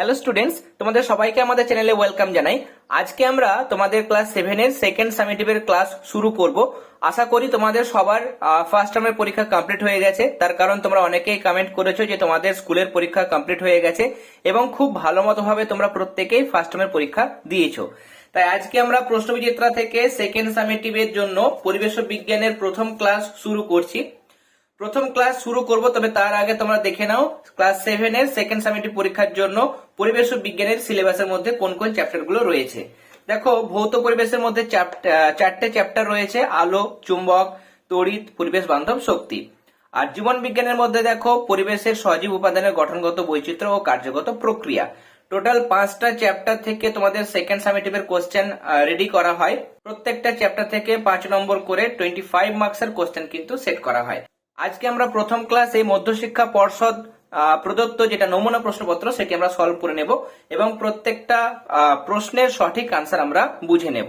Hello students তোমাদের সবাইকে আমাদের চ্যানেলে ওয়েলকাম জানাই। আজকে আমরা তোমাদের ক্লাস সেভেনের সেকেন্ড সামেটিভের ক্লাস শুরু করব। আশা করি তোমাদের সবার ফার্স্ট টার্মের পরীক্ষা কমপ্লিট হয়ে গেছে। তার কারণ তোমরা অনেকেই কমেন্ট করেছ যে তোমাদের স্কুলের পরীক্ষা কমপ্লিট হয়ে গেছে এবং খুব ভালো মতো ভাবে তোমরা প্রত্যেকেই ফার্স্ট টার্মের পরীক্ষা দিয়েছ। তাই আজকে আমরা প্রশ্নবিচিত্রা থেকে সেকেন্ড সামেটিভের জন্য পরিবেশ বিজ্ঞানের প্রথম ক্লাস শুরু করছি। প্রথম ক্লাস শুরু করব, তবে তার আগে তোমরা দেখে নাও ক্লাস সেভেন এর সেকেন্ড সামিটিভ পরীক্ষার জন্য পরিবেশ ও বিজ্ঞানের সিলেবাসের মধ্যে কোন কোন চ্যাপ্টারগুলো রয়েছে। দেখো, ভৌত পরিবেশের মধ্যে চারটে চ্যাপ্টার রয়েছে, আলো, চুম্বক, তড়িৎ, পরিবেশ, বান্ধব, শক্তি। আর জীবন বিজ্ঞানের মধ্যে দেখো, পরিবেশের সজীব উপাদানের গঠনগত বৈচিত্র্য ও কার্যগত প্রক্রিয়া। টোটাল পাঁচটা চ্যাপ্টার থেকে তোমাদের সেকেন্ড সামিটিভের কোশ্চেন রেডি করা হয়। প্রত্যেকটা চ্যাপ্টার থেকে পাঁচ নম্বর করে টোয়েন্টি ফাইভ মার্কসের কোশ্চেন কিন্তু সেট করা হয়। আজকে আমরা প্রথম ক্লাস এই মধ্যশিক্ষা পর্ষদ প্রদত্ত যেটা নমুনা প্রশ্নপত্র সেটি আমরা সলভ করে নেব এবং প্রত্যেকটা প্রশ্নের সঠিক আনসার আমরা বুঝে নেব।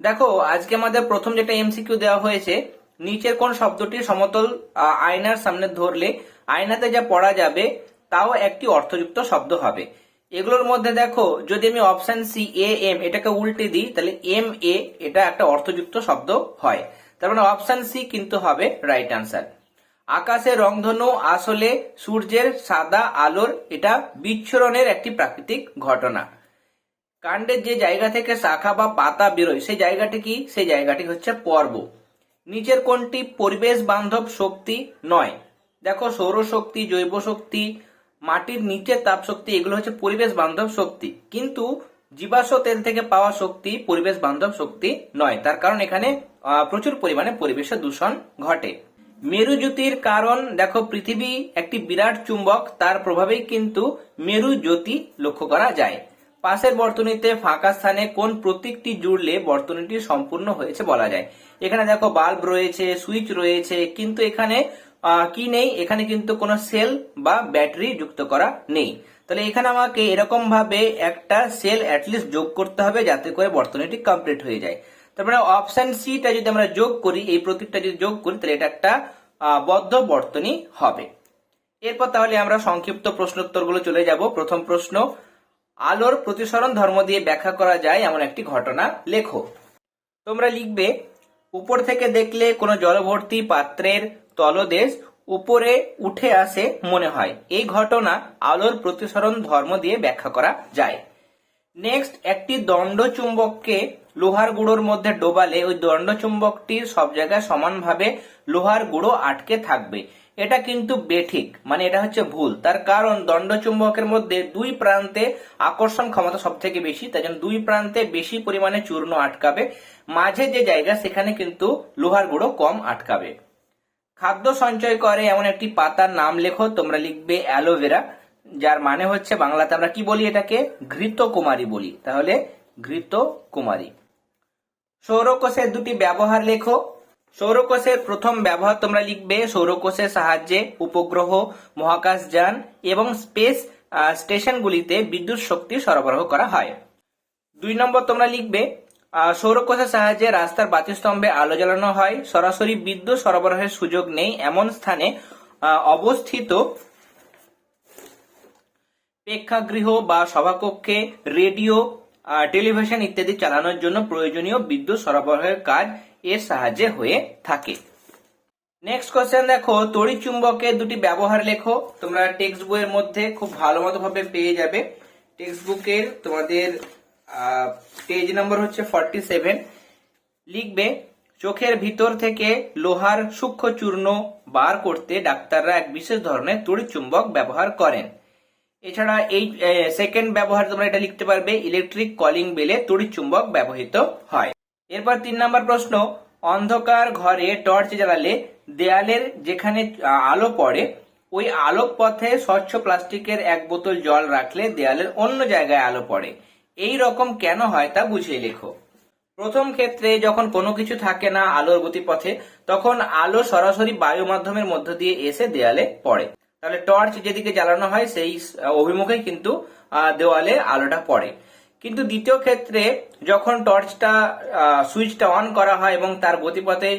দেখো, আজকে আমাদের প্রথম যেটা এমসিকিউ দেওয়া হয়েছে, নিচের কোন শব্দটি সমতল আয়নার সামনে ধরলে আয়নাতে যা পড়া যাবে তাও একটি অর্থযুক্ত শব্দ হবে। এগুলোর মধ্যে দেখো, যদি আমি অপশন সি এ এম এটাকে উল্টে দিই, তাহলে এম এ এটা একটা অর্থযুক্ত শব্দ হয়। তার মানে অপশন সি কিন্তু হবে রাইট আনসার আকাশে রংধনু, আসলে সূর্যের সাদা আলোর এটা বিচ্ছুরণের একটি প্রাকৃতিক ঘটনা। কাণ্ডের যে জায়গা থেকে শাখা বা পাতা বেরোয়, সেই জায়গাটি কি? সেই জায়গাটি হচ্ছে পর্ব। নিচের কোনটি পরিবেশ বান্ধব শক্তি নয়। দেখো, সৌরশক্তি জৈব শক্তি মাটির নিচের তাপ শক্তি এগুলো হচ্ছে পরিবেশ বান্ধব শক্তি। কিন্তু জীবাশ্ম তেল থেকে পাওয়া শক্তি পরিবেশ বান্ধব শক্তি নয়। তার কারণ এখানে প্রচুর পরিমাণে পরিবেশের দূষণ ঘটে। মেরু জ্যোতির কারণ, দেখো পৃথিবী একটি বিরাট চুম্বক, তার প্রভাবেই কিন্তু মেরু জ্যোতি লক্ষ্য করা যায়। পাশের বর্তনীতে ফাঁকা স্থানে কোন প্রতীকটি জুড়লে বর্তনীটি সম্পূর্ণ হয়েছে বলা যায়। এখানে দেখো বাল্ব রয়েছে, সুইচ রয়েছে, কিন্তু এখানে কি নেই? এখানে কিন্তু কোনো সেল বা ব্যাটারি যুক্ত করা নেই। তাহলে এখানে আমাকে এরকম ভাবে একটা সেল অ্যাটলিস্ট যোগ করতে হবে যাতে করে বর্তনীটি কমপ্লিট হয়ে যায়। তারপরে অপশন সিটা যদি আমরা যোগ করি, এই প্রতীকটা যদি যোগ করি, তাহলে এটা একটা বদ্ধ বর্তনী হবে। এরপর তাহলে আমরা সংক্ষিপ্ত প্রশ্নোত্তরগুলো চলে যাব। প্রথম প্রশ্ন, আলোর প্রতিসরণ ধর্ম দিয়ে ব্যাখ্যা করা যায় এমন একটি ঘটনা। লেখো। তোমরা লিখবে, উপর থেকে দেখলে কোনো জলভর্তি পাত্রের তলদেশ উপরে উঠে আসে মনে হয়। এই ঘটনা আলোর প্রতিসরণ ধর্ম দিয়ে ব্যাখ্যা করা যায়। নেক্সট একটি দণ্ড চুম্বককে লোহার গুঁড়োর মধ্যে ডোবালে ওই দণ্ড চুম্বকটির সব জায়গায় সমানভাবে লোহার গুঁড়ো আটকে থাকবে। এটা কিন্তু বেঠিক মানে এটা হচ্ছে ভুল। তার কারণ দণ্ড চুম্বকের মধ্যে দুই প্রান্তে আকর্ষণ ক্ষমতা সব থেকে বেশি তাই জন্য দুই প্রান্তে বেশি পরিমাণে চূর্ণ আটকাবে। মাঝে যে জায়গা, সেখানে কিন্তু লোহার গুঁড়ো কম আটকাবে। খাদ্য সঞ্চয় করে এমন একটি পাতার নাম লেখো, তোমরা লিখবে অ্যালোভেরা, যার মানে হচ্ছে বাংলাতে আমরা কি বলি এটাকে? ঘৃত কুমারী বলি। তাহলে ঘৃত কুমারী সৌরকোষের দুটি ব্যবহার লেখো। সৌরকোষের প্রথম ব্যবহার তোমরা লিখবে সৌরকোষের সাহায্যে উপগ্রহ মহাকাশযান এবং স্পেস স্টেশনগুলিতে বিদ্যুৎ শক্তি সরবরাহ করা হয়। দুই নম্বর তোমরা লিখবে সৌরকোষের সাহায্যে রাস্তার বাতিস্তম্ভে আলো জ্বালানো হয়। সরাসরি বিদ্যুৎ সরবরাহের সুযোগ নেই। এমন স্থানে অবস্থিত প্রেক্ষাগৃহ বা সভাকক্ষে রেডিও টেলিভিশন ইত্যাদি চালানোর জন্য প্রয়োজনীয় বিদ্যুৎ সরবরাহের কাজ এর সাহায্যে হয়ে থাকে। নেক্সট কোশ্চেন দেখো তড়িৎ চুম্বকের দুটি ব্যবহার লেখো। তোমরা টেক্সট বইয়ের মধ্যে খুব ভালো মতো ভাবে পেয়ে যাবে। টেক্সট বুকের তোমাদের পেজ নম্বর হচ্ছে ফর্টি সেভেন লিখবে, চোখের ভিতর থেকে লোহার সূক্ষ্ম চূর্ণ বার করতে ডাক্তাররা এক বিশেষ ধরনের তড়িৎ চুম্বক ব্যবহার করেন। এছাড়া এই সেকেন্ড ব্যবহার তোমরা এটা লিখতে পারবে ইলেকট্রিক কলিং বেলে তড়িৎ চুম্বক ব্যবহৃত হয়। এরপর তিন নম্বর প্রশ্ন, অন্ধকার ঘরে টর্চ জ্বালালে দেয়ালের যেখানে আলো পড়ে, ওই আলোক পথে স্বচ্ছ প্লাস্টিকের এক বোতল জল রাখলে দেয়ালের অন্য জায়গায় আলো পড়ে। এই রকম কেন হয় তা বুঝিয়ে লেখো। প্রথম ক্ষেত্রে যখন কোনো কিছু থাকে না আলোর গতিপথে, তখন আলো সরাসরি বায়ু মাধ্যমের মধ্য দিয়ে এসে দেয়ালে পড়ে। তাহলে টর্চ যেদিকে জ্বালানো হয় সেই আহ, অভিমুখেই কিন্তু দেওয়ালে আলোটা পড়ে। কিন্তু দ্বিতীয় ক্ষেত্রে যখন টর্চটা সুইচটা অন করা হয় এবং তার গতিপথে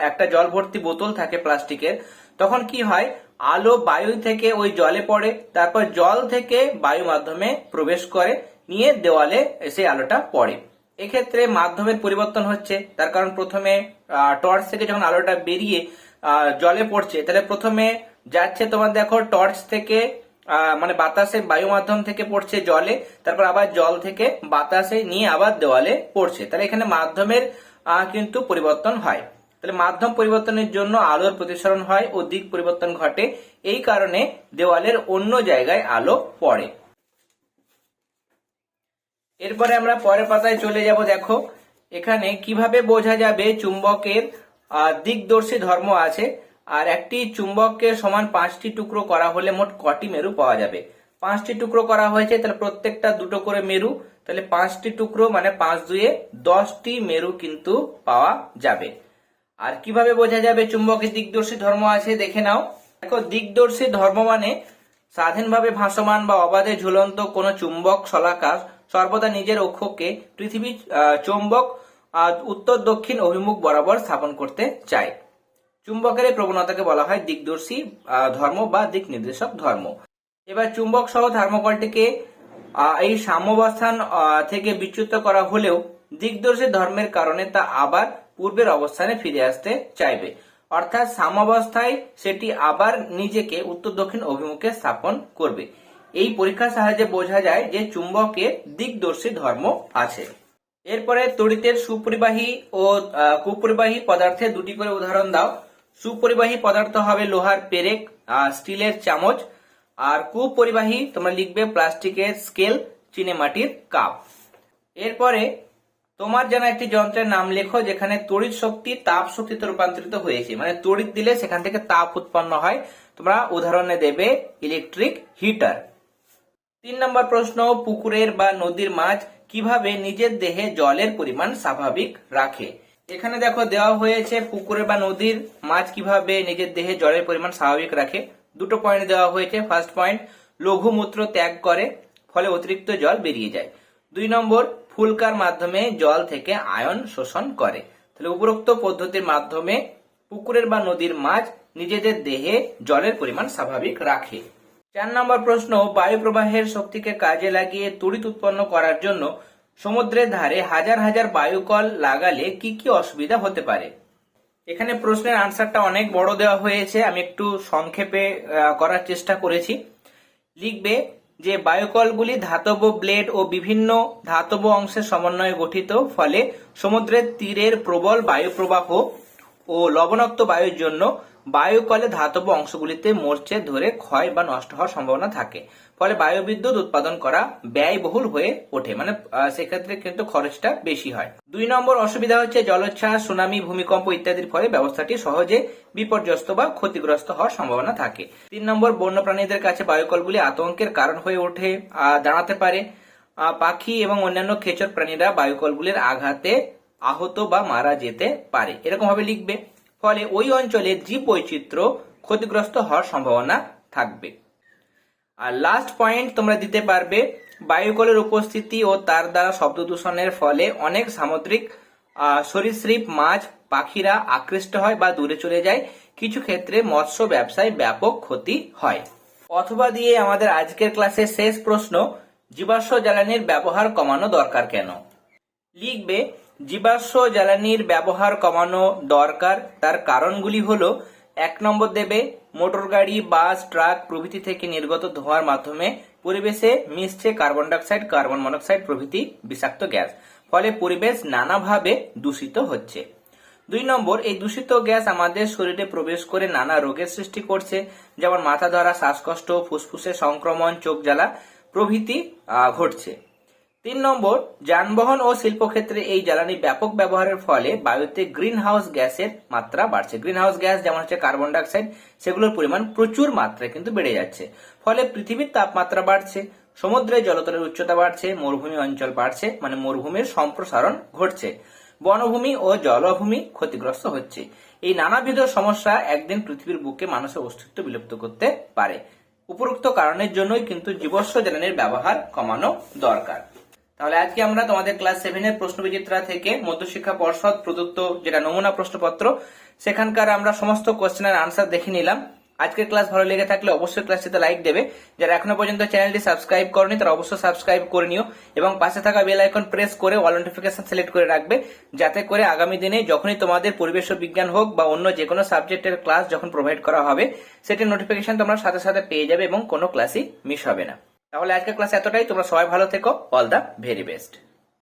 একটা জল ভর্তি বোতল থাকে প্লাস্টিকের তখন কি হয়? আলো বায়ু থেকে ওই জলে পড়ে তারপর জল থেকে বায়ু মাধ্যমে প্রবেশ করে নিয়ে দেওয়ালে সেই আলোটা পড়ে। এক্ষেত্রে মাধ্যমের পরিবর্তন হচ্ছে তার কারণ প্রথমে টর্চ থেকে যখন আলোটা বেরিয়ে জলে পড়ছে তাহলে প্রথমে যাচ্ছে তোমার দেখো টর্চ থেকে মানে বাতাসে বায়ু মাধ্যম থেকে পড়ছে জলে, তারপর আবার জল থেকে বাতাসে নিয়ে আবার দেওয়ালে পড়ছে। তাহলে এখানে মাধ্যমের কিন্তু পরিবর্তন হয়। তাহলে মাধ্যম পরিবর্তনের জন্য আলোর প্রতিসরণ হয় ও দিক পরিবর্তন ঘটে, এই কারণে দেওয়ালের অন্য জায়গায় আলো পড়ে। এরপরে আমরা পরের পাতায় চলে যাব, দেখো। এখানে কীভাবে বোঝা যাবে চুম্বকের দিকদর্শী ধর্ম আছে? আর একটি চুম্বককে সমান পাঁচটি টুকরো করা হলে মোট কটি মেরু পাওয়া যাবে? পাঁচটি টুকরো করা হয়েছে, তাহলে প্রত্যেকটা দুটো করে মেরু, তাহলে পাঁচটি টুকরো মানে পাঁচ দুয়ে দশটি মেরু কিন্তু পাওয়া যাবে। আর কীভাবে বোঝা যাবে চুম্বকের দিকদর্শী ধর্ম আছে? দেখে নাও। দেখো দিকদর্শী ধর্ম মানে স্বাধীনভাবে ভাসমান বা অবাধে ঝুলন্ত কোন চুম্বক শলাকার সর্বদা নিজের অক্ষকে পৃথিবীর চুম্বক উত্তর দক্ষিণ অভিমুখ বরাবর স্থাপন করতে চায়। চুম্বকের এই প্রবণতাকে বলা হয় দিকদর্শী ধর্ম বা দিক নির্দেশক ধর্ম। এবার চুম্বক সহ থার্মোকলটিকে আহ, এই সাম্যবস্থান থেকে বিচ্যুত করা হলেও দিকদর্শী ধর্মের কারণে তা আবার পূর্বের অবস্থানে ফিরে আসতে চাইবে। অর্থাৎ সাম্যাবস্থায় সেটি আবার নিজেকে উত্তর দক্ষিণ অভিমুখে স্থাপন করবে। এই পরীক্ষার সাহায্যে বোঝা যায় যে চুম্বকের দিকদর্শী ধর্ম আছে। এরপরে তড়িতের সুপরিবাহী ও কুপরিবাহী পদার্থে দুটি করে উদাহরণ দাও। সুপরিবাহী পদার্থ হবে লোহার পেরেক স্টিলের চামচ। আর কুপরিবাহী তোমরা লিখবে প্লাস্টিকের স্কেল চিনেমাটির কাপ। এরপরে তোমার জানা একটি যন্ত্রের নাম লেখো যেখানে তড়িৎ শক্তি তাপ শক্তিতে রূপান্তরিত হয়েছে। মানে তড়িৎ দিলে সেখান থেকে তাপ উৎপন্ন হয়। তোমরা উদাহরণে দেবে ইলেকট্রিক হিটার তিন নম্বর প্রশ্ন, পুকুরের বা নদীর মাছ কীভাবে নিজের দেহে জলের পরিমাণ স্বাভাবিক রাখে? এখানে দেখো দেওয়া হয়েছে পুকুরে বা নদীর মাছ কীভাবে নিজের দেহে জলের পরিমাণ স্বাভাবিক রাখে। দুটো পয়েন্ট দেওয়া হয়েছে। ফার্স্ট পয়েন্ট লঘুমূত্র ত্যাগ করে, ফলে অতিরিক্ত জল বেরিয়ে যায়। দুই নম্বর, ফুলকার মাধ্যমে জল থেকে আয়ন শোষণ করে। তাহলে উপরোক্ত পদ্ধতির মাধ্যমে পুকুরের বা নদীর মাছ নিজেদের দেহে জলের পরিমাণ স্বাভাবিক রাখে। চার নম্বর প্রশ্ন বায়ু প্রবাহের শক্তিকে কাজে লাগিয়ে তড়িৎ উৎপন্ন করার জন্য সমুদ্রের ধারে হাজার হাজার বায়ুকল লাগালে কি কি অসুবিধা হতে পারে? এখানে প্রশ্নের আনসারটা অনেক বড় দেওয়া হয়েছে, আমি একটু সংক্ষেপে করার চেষ্টা করেছি। লিখবে যে বায়ুকলগুলি ধাতব ব্লেড ও বিভিন্ন ধাতব অংশের সমন্বয়ে গঠিত, ফলে সমুদ্রের তীরের প্রবল বায়ু প্রবাহ ও লবণাক্ত বায়ুর জন্য বায়ুকলে ধাতব অংশগুলিতে মরচে ধরে ক্ষয় বা নষ্ট হওয়ার সম্ভাবনা থাকে। ফলে বায়ু বিদ্যুৎ উৎপাদন করা ব্যয়বহুল হয়ে ওঠে। মানে সেক্ষেত্রে কিন্তু খরচটা বেশি হয়। দুই নম্বর অসুবিধা হচ্ছে জলোচ্ছ্বাস, সুনামি, ভূমিকম্প ইত্যাদির ফলে ব্যবস্থাটি সহজে বিপর্যস্ত বা ক্ষতিগ্রস্ত হওয়ার সম্ভাবনা থাকে। তিন নম্বর, বন্যপ্রাণীদের কাছে বায়ুকলগুলি আতঙ্কের কারণ হয়ে ওঠে দাঁড়াতে পারে। পাখি এবং অন্যান্য খেচর প্রাণীরা বায়ুকলগুলির আঘাতে আহত বা মারা যেতে পারে। এরকম ভাবে লিখবে। ফলে ওই অঞ্চলে জীব বৈচিত্র্য ক্ষতিগ্রস্ত হওয়ার সম্ভাবনা থাকবে। আর লাস্ট পয়েন্ট তোমরা দিতে পারবে, বায়ুকলের উপস্থিতি ও তার দ্বারা শব্দ দূষণের ফলে অনেক সামুদ্রিক সরীসৃপ, মাছ, পাখিরা আকৃষ্ট হয় বা দূরে চলে যায়। কিছু ক্ষেত্রে মৎস্য ব্যবসায় ব্যাপক ক্ষতি হয়। অথবা দিয়ে আমাদের আজকের ক্লাসের শেষ প্রশ্ন, জীবাশ্ম জ্বালানির ব্যবহার কমানো দরকার কেন? লিখবে জীবাশ্ম জ্বালানির ব্যবহার কমানো দরকার। তার কারণগুলি হলো, এক নম্বর দেবে, মোটর গাড়ি, বাস, ট্রাক প্রভৃতি থেকে নির্গত ধোঁয়ার মাধ্যমে পরিবেশে মিশছে কার্বন ডাইঅক্সাইড, কার্বন মনোক্সাইড প্রভৃতি বিষাক্ত গ্যাস, ফলে পরিবেশ নানাভাবে দূষিত হচ্ছে। দুই নম্বর, এই দূষিত গ্যাস আমাদের শরীরে প্রবেশ করে নানা রোগের সৃষ্টি করছে, যেমন মাথা ধরা, শ্বাসকষ্ট, ফুসফুসে সংক্রমণ, চোখ জ্বালা প্রভৃতি ঘটছে। তিন নম্বর, যানবাহন ও শিল্পক্ষেত্রে এই জ্বালানি ব্যাপক ব্যবহারের ফলে বায়ুতে গ্রিন হাউস গ্যাসের মাত্রা বাড়ছে। গ্রিন হাউস গ্যাস, যেমন হচ্ছে কার্বন ডাইঅক্সাইড, সেগুলোর পরিমাণ প্রচুর মাত্রায় কিন্তু বেড়ে যাচ্ছে। ফলে পৃথিবীর তাপমাত্রা বাড়ছে, সমুদ্রে জলতলের উচ্চতা বাড়ছে, মরুভূমি অঞ্চল বাড়ছে মানে মরুভূমির সম্প্রসারণ ঘটছে। বনভূমি ও জলভূমি ক্ষতিগ্রস্ত হচ্ছে। এই নানাবিধ সমস্যা একদিন পৃথিবীর বুকে মানুষের অস্তিত্ব বিলুপ্ত করতে পারে। উপরোক্ত কারণের জন্যই কিন্তু জীবস্ব জ্বালানির ব্যবহার কমানো দরকার। তাহলে আজকে আমরা তোমাদের ক্লাস সেভেনের প্রশ্নবিচিত্রা থেকে মধ্যশিক্ষা পর্ষদ প্রদত্ত যেটা নমুনা প্রশ্নপত্র, সেখানকার আমরা সমস্ত কোশ্চেনের আনসার দেখে নিলাম। আজকের ক্লাস ভালো লেগে থাকলে অবশ্যই ক্লাসটিতে লাইক দেবে। যারা এখনও পর্যন্ত চ্যানেলটি সাবস্ক্রাইব করনি, তারা অবশ্যই সাবস্ক্রাইব করে নিও এবং পাশে থাকা বেল আইকন প্রেস করে অল নোটিফিকেশন সিলেক্ট করে রাখবে, যাতে করে আগামী দিনে যখনই তোমাদের পরিবেশ বিজ্ঞান হোক বা অন্য যে কোনো সাবজেক্টের ক্লাস যখন প্রোভাইড করা হবে, সেটির নোটিফিকেশন তোমরা সাথে সাথে পেয়ে যাবে এবং কোনো ক্লাসই মিস হবে না। তাহলে আজকের ক্লাস এতটাই। তোমরা সবাই ভালো থেকো। All the very best